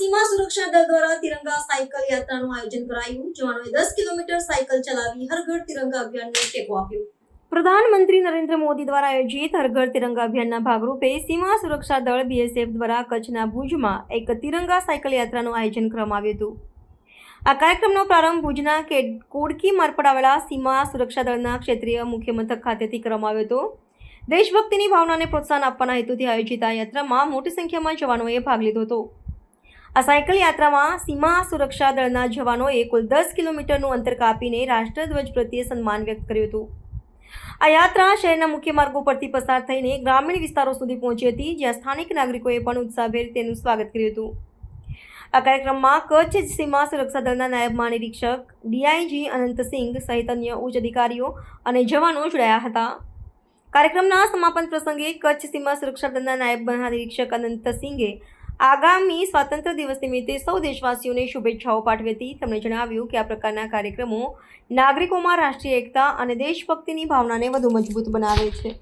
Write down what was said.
સુરક્ષા દળ દ્વારા તિરંગા સાયકલ યાત્રાનું આયોજન કરાયું. જવાનોએ દસ કિલોમીટર સાયકલ ચલાવી હરઘર તિરંગા અભિયાનને ટેકો આપ્યો. પ્રધાનમંત્રી નરેન્દ્ર મોદી દ્વારા આયોજિત હરઘર તિરંગા અભિયાનના ભાગરૂપે સીમા સુરક્ષા દળ બીએસએફ દ્વારા કચ્છના ભુજમાં એક તિરંગા સાયકલ યાત્રાનું આયોજન કરવામાં આવ્યું હતું. આ કાર્યક્રમનો પ્રારંભ ભુજના કોડકી માર્ગ આવેલા સીમા સુરક્ષા દળના ક્ષેત્રીય મુખ્ય મથક ખાતેથી કરવામાં આવ્યો હતો. દેશભક્તિની ભાવનાને પ્રોત્સાહન આપવાના હેતુથી આયોજિત આ યાત્રામાં મોટી સંખ્યામાં જવાનોએ ભાગ લીધો હતો. આ સાયકલ યાત્રામાં સીમા સુરક્ષા દળના જવાનોએ કુલ દસ કિલોમીટરનું અંતર કાપીને રાષ્ટ્રધ્વજ પ્રત્યે સન્માન વ્યક્ત કર્યું હતું. આ યાત્રા શહેરના મુખ્ય માર્ગો પરથી પસાર થઈને ગ્રામીણ વિસ્તારો સુધી પહોંચી હતી, જ્યાં સ્થાનિક નાગરિકોએ પણ ઉત્સાહભેર તેનું સ્વાગત કર્યું હતું. આ કાર્યક્રમમાં કચ્છ સીમા સુરક્ષા દળના નાયબ મહાનિરીક્ષક, ડીઆઈજી અનંતસિંહ સહિત અન્ય ઉચ્ચ અધિકારીઓ અને જવાનો જોડાયા હતા. કાર્યક્રમના સમાપન પ્રસંગે કચ્છ સીમા સુરક્ષા દળના નાયબ મહાનિરીક્ષક અનંતસિંહે આગામી સ્વાતંત્ર્ય દિવસ નિમિત્તે સૌ દેશવાસીઓને શુભેચ્છાઓ પાઠવી હતી તેમણે જણાવ્યું કે આ પ્રકારના કાર્યક્રમો નાગરિકોમાં રાષ્ટ્રીય એકતા અને દેશભક્તિની ભાવનાને વધુ મજબૂત બનાવે છે.